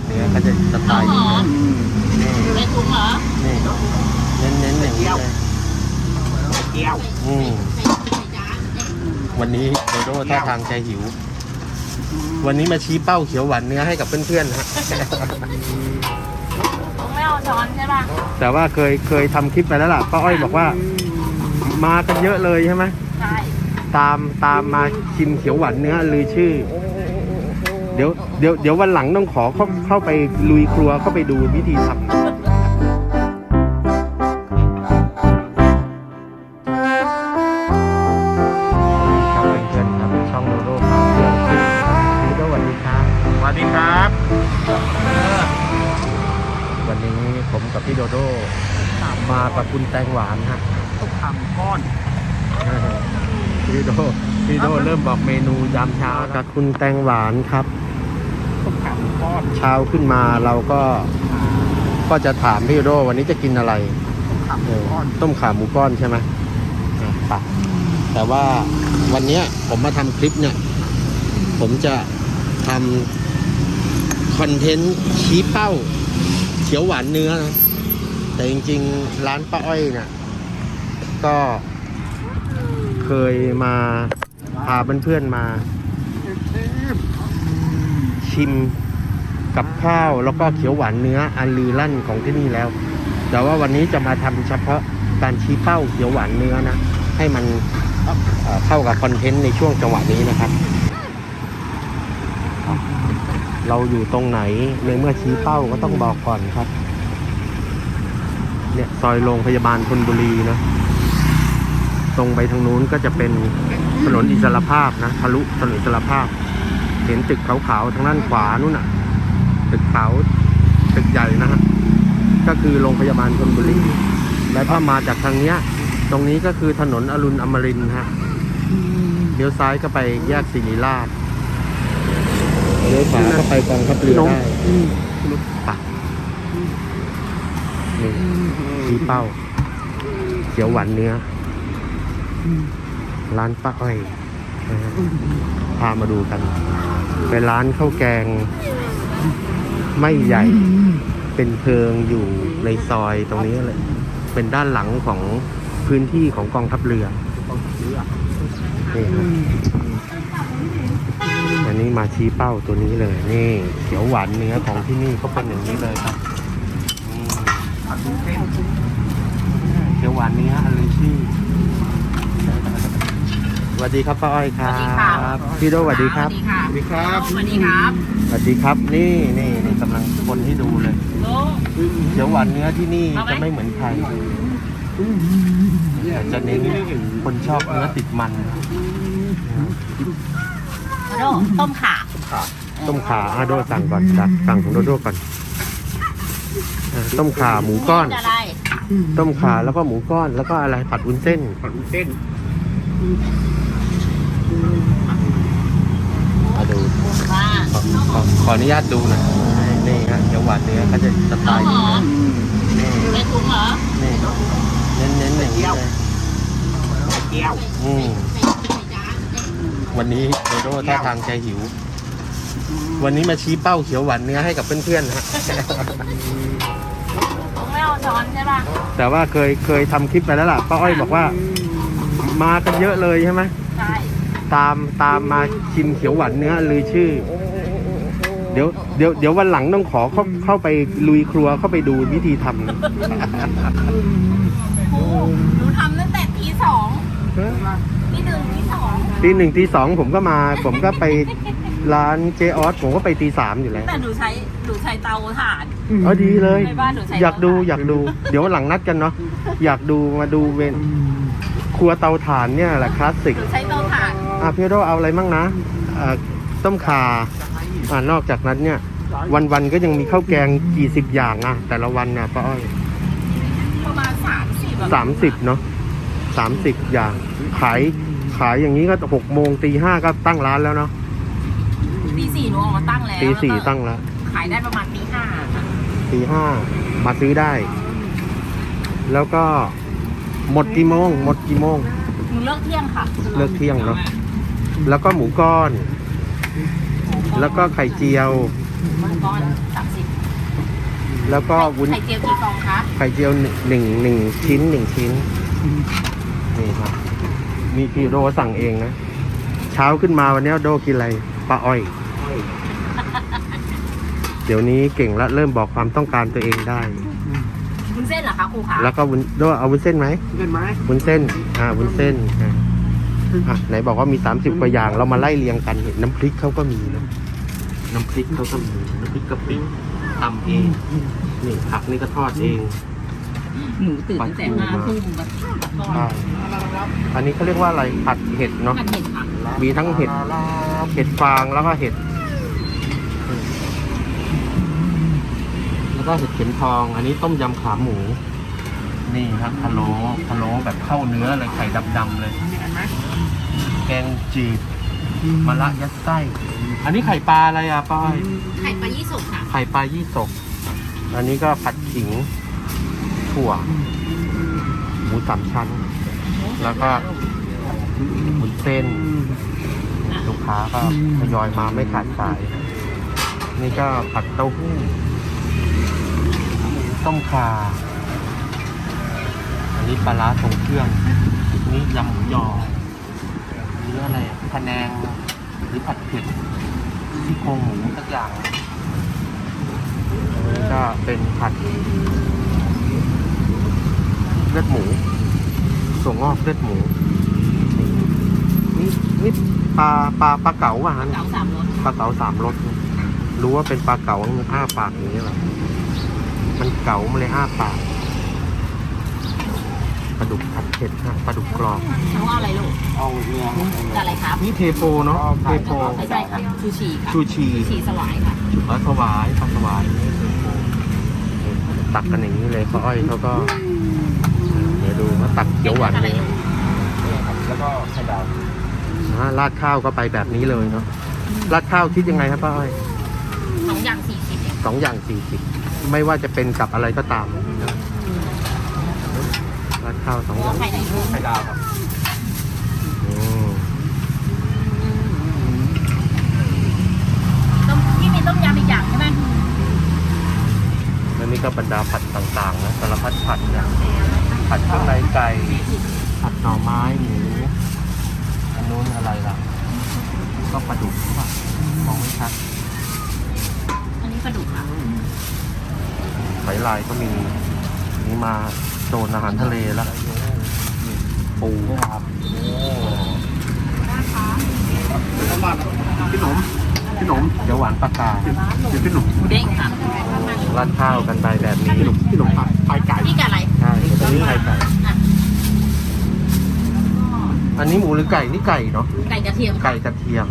านเนื้อก็จะสไตล์นี้นะนี่ในถุงเหรอนี่เน้นเน้นๆอย่างนี้เลยเกี๊ยวอืมวันนี้โดโดท่าทางใจหิว วันนี้มาชี้เป้าเขียวหวานเนื้อให้กับเพื่อนๆฮะ ถุงไม่เอาช้อนใช่ป่ะแต่ว่าเคยเคยทำคลิปไปแล้วล่ะป้าอ้อยบอกว่า มากันเยอะเลยใช่ไหมใช่ตามตามมาชิมเขียวหวานเนื้อลือชื่อ เดี๋ยวเดี๋ยวเดี๋ยววันหลังต้องขอเข้าเข้าไปลุยครัวเข้าไปดูวิธีทำครับเพื่อนๆครับช่องโดโดพาเที่ยวชื่อโดโดสวัสดีครับสวัสดีครับ วันนี้ผมกับพี่โดโดมากับคุณแตงหวานฮะต้มข่ำก้อนพี่โด พี่โดเริ่มบอกเมนูยามเช้ากับคุณแตงหวานครับต้มข่ำก้อนเช้าขึ้นมาเราก็ก็จะถามพี่โดวันนี้จะกินอะไร ต้มเออข่ำก้อนต้มขาหมูก้อนใช่ไหมอะไปแต่ว่าวันเนี้ยผมมาทำคลิปเนี่ย ผมจะทำคอนเทนต์ชี้เป้า เขียวหวานเนื้อนะแต่จริง ๆ ร้านป้าอ้อยเนี่ยก็เคยมาพาเพื่อนๆมา ชิมกับข้าวแล้วก็เขียวหวานเนื้ออันลือลั่นของที่นี่แล้ว แต่ว่าวันนี้จะมาทำเฉพาะการชี้เป้าเขียวหวานเนื้อนะ ให้มันเข้ากับคอนเทนต์ในช่วงจังหวะนี้นะครับ เราอยู่ตรงไหนในเมื่อชี้เป้าก็ต้องบอกก่อนครับ เนี่ยซอยโรงพยาบาลธนบุรีนะ ตรงไปทางนู้นก็จะเป็น ถนนอิสรภาพนะทะลุถนนอิสรภาพ เห็นตึกขาวๆทางด้านขวานู่นน่ะ ตึกขาวตึกใหญ่นะฮะก็คือโรงพยาบาลธนบุรีและถ้ามาจากทางเนี้ย ตรงนี้ก็คือถนนอรุณอมรินทร์ฮะเลี้ยวซ้ายก็ไปแยกศิริราชเลี้ยวขวาก็ไปกองทัพเรือได้ปะนี่ชี้เป้า เขียวหวานเนื้ออ ร้านป้าอ้อยนะฮะพามาดูกัน เป็นร้านข้าวแกง ไม่ใหญ่ เป็นเพิงอยู่ในซอยตรงนี้เลย เป็นด้านหลังของพื้นที่ของกองทัพเรือนี่ครับอันนี้มาชี้เป้าตัวนี้เลย นี่เขียวหวานเนื้อของที่นี่ก็เป็นอย่างนี้เลยครับอืมเขียวหวานเนื้ออันลือชื่อส วัสดีครับป้าอ้อยครัสวัสดีค่ะบพี่โดสวัสดีครับสวัสดีค่ะสวัสดีครับสวัสดีครับสวัสดีครับนี่นี่นี่กำลังคนให้ดูเลยลุงเขียวหวานเนื้อที่นี่เอาไหม จะไม่เหมือนใครแต่จะเน้นคนชอบเนื้อติดมันโดต้มข่าต้มขาอาโดสั่งก่อนจ้ะสั่งของโดโดก่อนอะต้มขาหมูก้อน อะไรต้มขาแล้วก็หมูก้อนแล้วก็อะไรผัดวุ้นเส้นผัดวุ้นเส้น มาดู ว่า ขอข อขออนุญาตดูหน่อยนี่ฮะเขียวหวานเนื้อก็จะสไตล์นี้นะนี่ในถุงเหรอนี่เน้นเน้นๆอย่างนี้เลยเกี๊ยวอืมวันนี้โดโดท่าทางใจหิว วันนี้มาชี้เป้าเขียวหวานเนื้อให้กับเพื่อนๆฮะถุงไม่เอาช้อนใช่ป่ะแต่ว่าเคยเคยทำคลิปไปแล้วล่ะป้าอ้อยบอกว่า มากันเยอะเลยใช่ไหมใช่ตามตามมาชิมเขียวหวานเนื้อลือชื่อ เดี๋ยวเดี๋ยวเดี๋ยววันหลังต้องขอเข้าเข้าไปลุยครัวเข้าไปดูวิธีทำครูหนูทำตั้งแต่ตีสองตีหนึ่งตีสองตีหนึ่งตีสองผมก็มา ผมก็ไปร้านเจออสผมก็ไปตีสามอยู่แล้วแต่หนูใช้หนูใช้เตาถ่าน เออดีเลย ในบ้านหนูใช้อยากดูอยากดู เดี๋ยววันหลังนัดกันเนาะอยากดูมาดูเวนครัวเตาถ่านเนี่ยแหละคลาสสิกหนูใช้เตาถ่าน อะพี่โดเอาอะไรมั่งนะอ่าต้มข่า อ่านอกจากนั้นเนี่ย วันๆก็ยังมีข้าวแกงกี่สิบอย่างอะ แต่ละวันเนี่ยป้าอ้อยประมาณสามสิบสามสิบเนาะสามสิบอย่าง ขายขายอย่างนี้ก็หกโมงตีห้าก็ตั้งร้านแล้วเนาะตีสี่หนูออกมาตั้งแล้วตีสี่แล้วก็ตั้งแล้วขายได้ประมาณตีห้าตีห้ามาซื้อได้ แล้วก็หมดกี่โมง หมดกี่โมงหนูเลิกเที่ยงค่ะ เลิกเที่ยงเนาะแล้วก็หมูก้อน แล้วก็ไข่เจียว มังกรสามสิบแล้วก็วุ้นไข่เจียวกี่ฟองคะไข่เจียวหนึ่งหนึ่งหนึ่งชิ้นหนึ่งชิ้น นี่ครับ มีพี่โดสั่งเองนะ เช้าขึ้นมาวันนี้โดกินอะไรปลาอ้อย เดี๋ยวนี้เก่งและเริ่มบอกความต้องการตัวเองได้ วุ้นเส้นเหรอคะครูคะแล้วก็วุ้นโดเอาวุ้นเส้นไหมเงินไหมวุ้นเส้น อ่าวุ้นเส้นอะ อะไหนบอกว่ามีสามสิบกว่าอย่าง เรามาไล่เรียงกันเห็นน้ำพริกเขาก็มีนะน้ำพริกเขาก็มีน้ำพริกกะปิตำเองนี่ผักนี่ก็ทอดเอง หนูตื่นตั้งแต่ห้าทุ่มมาทอดใช่อันนี้เขาเรียกว่าอะไรผัดเห็ดเนาะผัดเห็ดค่ะมีทั้งเห็ดเห็ดฟางแล้วก็เห็ด แล้วก็เห็ดเข็มทอง อันนี้ต้มยำขาหมู นี่ครับพะโล้พะโล้แบบเข้าเนื้อเลยไข่ดำๆเลย แกงจืดมะระยัดไส้ อันนี้ไข่ปลาอะไรอะป้อยไข่ปลายี่สกค่ะ ไข่ปลายี่สก อันนี้ก็ผัดขิงถั่ว หมูสามชั้น แล้วก็หมุนเส้น ลูกค้าก็ทยอยมาไม่ขาดสาย นี่ก็ผัดเต้าหู้ต้มข่าอั นนี้ปลาร้าทรงเครื่อง นี่ยำหมูยออันนี่อะไรพะแนงหรือผัดเผ็ดที่โครงหมูสักอย่างอันนี้ก็เป็นผัดเลือดหมูส่วงอกเลือดหมู นี่นี่ปลาปลาปลาเก๋าอะฮะเนี่ยเก๋าสามรสปลาเก๋าสามรสเนี่ยรู้ว่าเป็นปลาเก๋ามันอ้าปากอย่างนี้เหรอมันเก๋ามันเลยอ้าปาก ปลาดุกผัดเผ็ดฮะปลาดุกกรอบเขาเอาอะไรลูกเอาเนื้อกับอะไรครับนี่เทโพเนาะเทโพไม่ใช่ค่ะชูชีค่ะชูชีชูชีสวายค่ะปลาสวายปลาสวายนี่เทโพตักกันอย่างนี้เลยเขาอ้อยเขาก็เดี๋ยวดูเขาตักเขียวหวานเลยแล้วก็ไข่ดาวนะราดข้าวก็ไปแบบนี้เลยเนาะราดข้าวคิดยังไงครับป้าอ้อยสองอย่างสี่สิบเองสองอย่างสี่สิบไม่ว่าจะเป็นกับอะไรก็ตามนะราด ข้าวสองอหัวย่างไข่ไหนลูกไข่ดาวครับอืมต้มพี่มีต้มยำอีกอย่างใช่ไหมแล้วนี่ก็บรรดาผัดต่างๆนะสารพัดผัดนะผัดเครื่องในไก่ผัดหน่อไม้หมูอันนู้นอะไรล่ะก็ปลาดุกหรือเปล่ามองไม่ชัดอันนี้ปลาดุกค่ะหอยลายก็มีนี่มา โซนอาหารทะเลแล้วปูครับพี่หนมพี่หนมเดี๋ยวหวานปลากาเดี๋ยวพี่หนมหมูเด้งค่ะราดข้าวกันไปแบบนี้พี่หนุ่มพี่หนมผัดไข่ไก่พี่กับอะไรใช่อันนี้ไข่ไก่อันนี้หมูหรือไก่นี่ไก่เนาะไก่กระเทียมไก่กระเทียม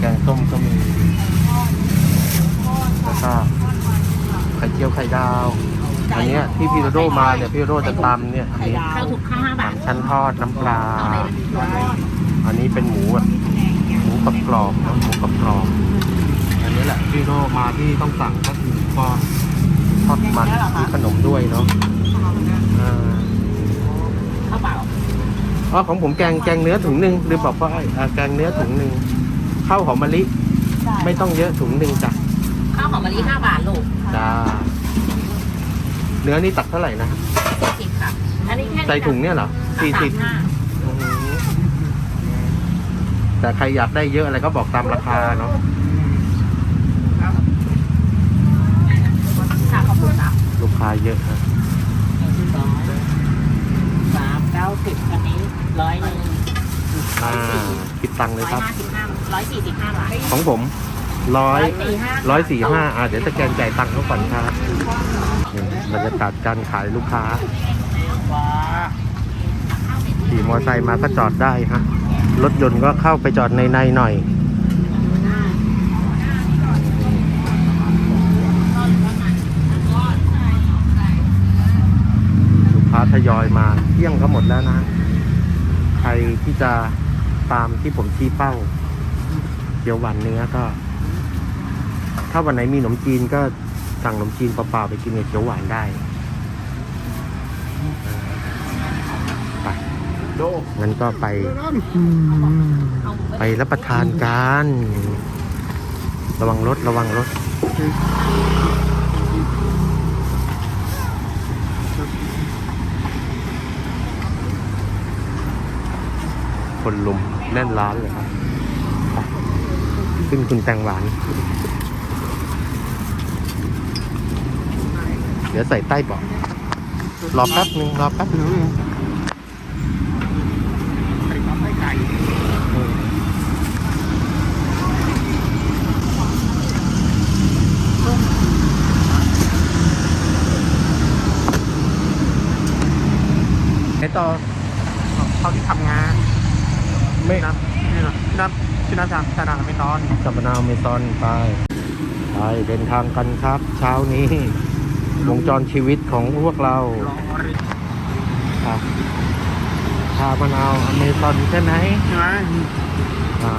แกงส้มก็มีแล้วก็ไข่เจียวไข่ดาว อันเนี้ยที่พี่โรโดมาเนี่ยพี่โรโดจะตำเนี่ยอันนี้ข้าวถูกข้าวห้าบาสาทมชั้นทอดน้ำปลา เอาอะไรล่ะอันนี้เป็นหมูแบบหมูกับกรอบๆนะหมูกับกรอบๆอันนี้แหละพี่โรโดมาที่ต้องสั่งก็คือก็ทอดมันมีขนมด้วยเนาะอ่าข้าวเปล่าอ๋อของผมแกงแกงเนื้อถุงหนึ่งลืมบอกว่าอ่าแกงเนื้อถุงหนึ่งข้าวหอมมะลิไม่ต้องเยอะถุงหนึ่งจ้ะข้าวหอมมะลิห้าบาทลูกจ้า เนื้อนี่ตักเท่าไหร่นะสี่สิบค่ะ อันนี้แค่ใส่ถุงเนี่ยเหรอสี่สิบห้าแต่ใครอยากได้เยอะอะไรก็บอกตามราคาเนาะค่ะขอบคุณค่ะลูกค้าเยอะนะสองสามเก้าสิบอันนี้ร้อยหนึ่งอ่าคิดตังค์เลยร้อยครับห้าสิบห้าร้อยสี่สิบห้าบาทของผมร้อยสี่ห้าร้อยสี่ห้าอ่าเดี๋ยวสแกนจ่ายตังค์เขาก่อนครับนี่ บรรยากาศการขายลูกค้าขี่มอเตอร์ไซค์มาก็จอดได้ฮะรถยนต์ก็เข้าไปจอดในในหน่อยลูกค้าทยอยมาเที่ยงก็หมดแล้วนะ ใครที่จะตามที่ผมชี้เป้าเกี๊ยวหวานเนื้อก็ ถ้าวันไหนมีขนมจีนก็ สั่งขนมจีนเปล่าๆไปกินกับเกี๊ยวหวานได้ไปงั้นก็ไป ไปรับประทานกัน ระวังรถระวังรถคนลุมแน่นร้านเลยครับ ขึ้นคุณแตงหวาน ดี๋ยวใส่ใต้เบาะรอแป๊บนึงรอแป๊บนึงไข่ปั๊มไข่ไก่ไอต่อเขาที่ทำงานไม่น้ำนี่เหรอน้ำชื่อน้ำจางชาดาไม่ตอนสับนาวเมซอนไปไปเดินทางกันครับ เช้านี้ วงจรชีวิตของพวกเรารอริครับชามะนาวอเมซอนใช่ไหมใช่ไหมอ่า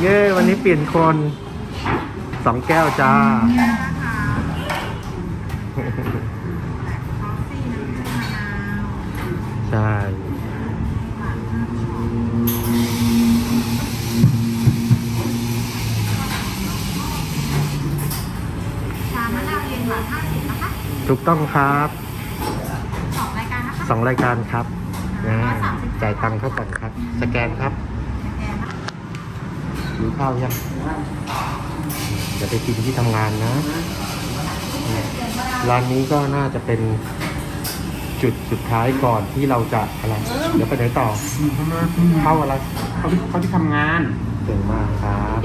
เย้ วันนี้เปลี่ยนคนสองแก้วจ้า ถูกต้องครับสองรายการนะคะสองรายการครับนะจ่ายตังค์เข้าก่อนครับ สแกนครับแกนนะคะหรือข้าวยังเดี๋ยวไปกินที่ทำงานนะ ร้านนี้ก็น่าจะเป็นจุดสุดท้ายก่อนที่เราจะอะไร เดี๋ยวไปไหนต่อ เข้าอะไร เขาที่เขาที่ทำงานเก่งมากครับ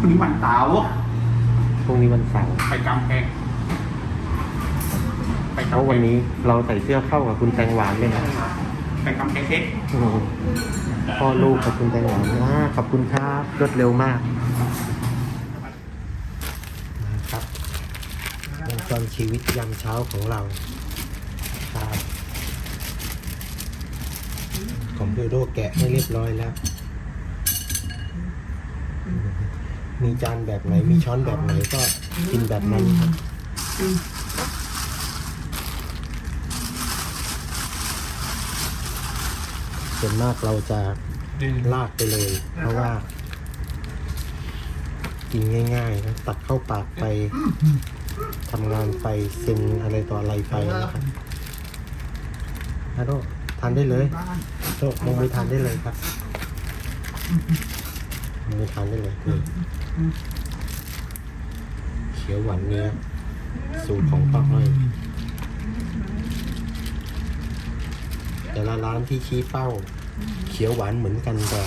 พรุ่งนี้วันเสาร์พรุ่งนี้วันเสาร์ไปกำแพง ไปเพราะวันนี้เราใส่เสื้อเข้ากับคุณแตงหวานเลยนะไปกำแพงเพชรอืมพ่อลูกกับคุณแตงหวานอ่าขอบคุณครับรวดเร็วมากนะครับวงจรชีวิตยามเช้าของเราครับคอมพิวเตอร์แกะให้เรียบร้อยแล้ว มีจานแบบไหน มีช้อนแบบไหนก็กินแบบนั้นครับ ส่วนมากเราจะลากไปเลย เพราะว่า กินง่ายๆนะตักเข้าปากไปทำงานไปเซ็นอะไรต่ออะไรไปนะครับฮัลโหลทานได้เลยโตลงมือทานได้เลยครับลงมือทานได้เลยนี่เขียวหวานเนื้อสูตรของป้าอ้อย แต่ละร้านที่ชี้เป้า เขียวหวานเหมือนกันแต่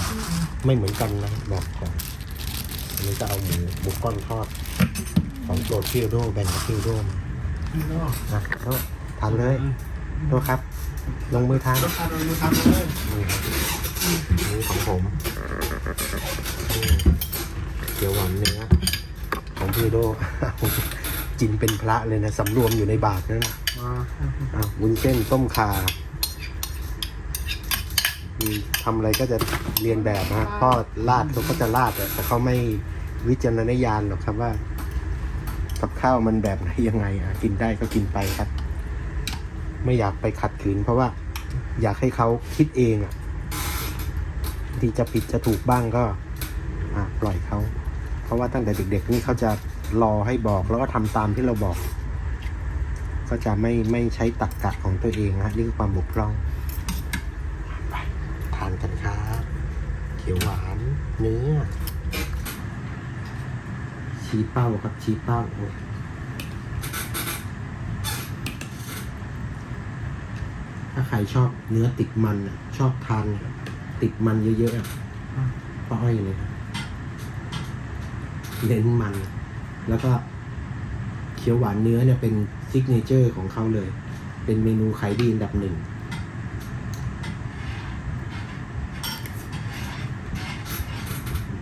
ไม่เหมือนกันนะบอกก่อนอันนี้จะเอาหมูหมูก้อนทอด ของโปรดพี่โดแบ่งกับพี่โดมานะโทษทานเลยโทษครับ ลงมือทานรถทานเลยทานเลยนี่ครับนี่ของผมนี่เขียวหวานเนื้อของพี่โดกินเป็นพระเลยนะสำรวมอยู่ในบาทนั่นนะมาอะวุ้นเส้นต้มข่า อืมทำอะไรก็จะเรียนแบบนะพ่อลาดเขาก็จะลาดอะแต่เขาไม่วิจารณญาณหรอกครับว่า กับข้าวมันแบบไหนยังไงอะกินได้ก็กินไปครับ ไม่อยากไปขัดขืน เพราะว่า อยากให้เขาคิดเองอะที่จะผิดจะถูกบ้างก็อะปล่อยเขา เพราะว่าตั้งแต่เด็ก ๆ นี่เขาจะรอให้บอกแล้วก็ทำตามที่เราบอก ก็จะไม่ไม่ใช้ตักกะของตัวเองนะนี่คือความบกพร่องไปทานกันครับ เขียวหวาน เนื้อ ชี้เป้าครับชี้เป้าถ้าใครชอบเนื้อติดมันชอบทานติดมันเยอะๆอะป้าอ้อยเลยครับเน้นมัน แล้วก็เขียวหวานเนื้อเนี่ยเป็นซิกเนเจอร์ของเขาเลย เป็นเมนูขายดีอันดับหนึ่ง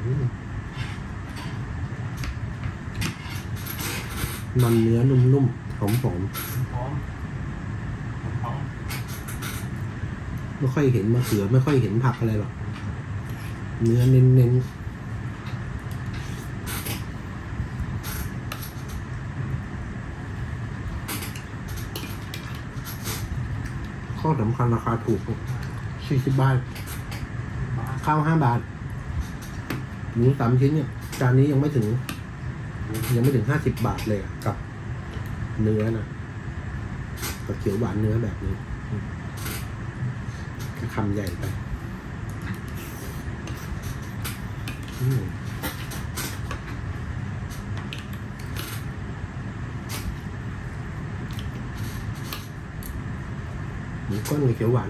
อืม มันเนื้อนุ่มๆหอมพร้อมๆไม่ค่อยเห็นมะเขือ ไม่ค่อยเห็นผักอะไรหรอก เนื้อเน้นๆข้อสำคัญราคาถูกสี่สิบบาท ข้าวห้าบาท หมูสามชิ้นเนี่ย จานนี้ยังไม่ถึง ยังไม่ถึงห้าสิบบาทเลยอะกับ เนื้อนะกับเขียวหวานเนื้อแบบนี้อืมแค่คำใหญ่ไปอืมหมูก้อนกับเขียวหวาน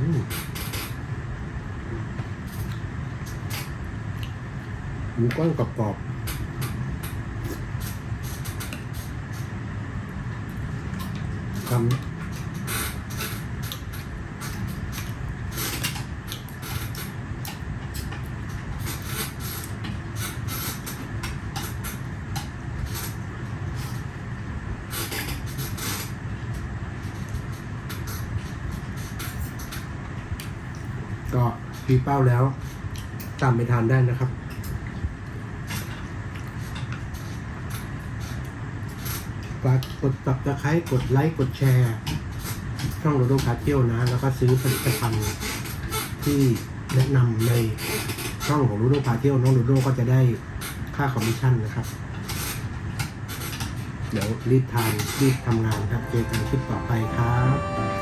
อื มูก้อนกรอบๆคำก็พีเป้าแล้ว ตามไปทานได้นะครับ ฝากกดตับตะไคร้กดไลค์กดแชร์ ช่องโรโดพาเที่ยวนะ แล้วก็ซื้อผลิตภัณฑ์ที่แนะนำในช่องของโรโดพาเที่ยวน้องโรโดก็จะได้ค่าคอมมิชชั่นนะครับ เดี๋ยวรีบทานรีบทำงานครับเจอกันคลิปต่อไปครับ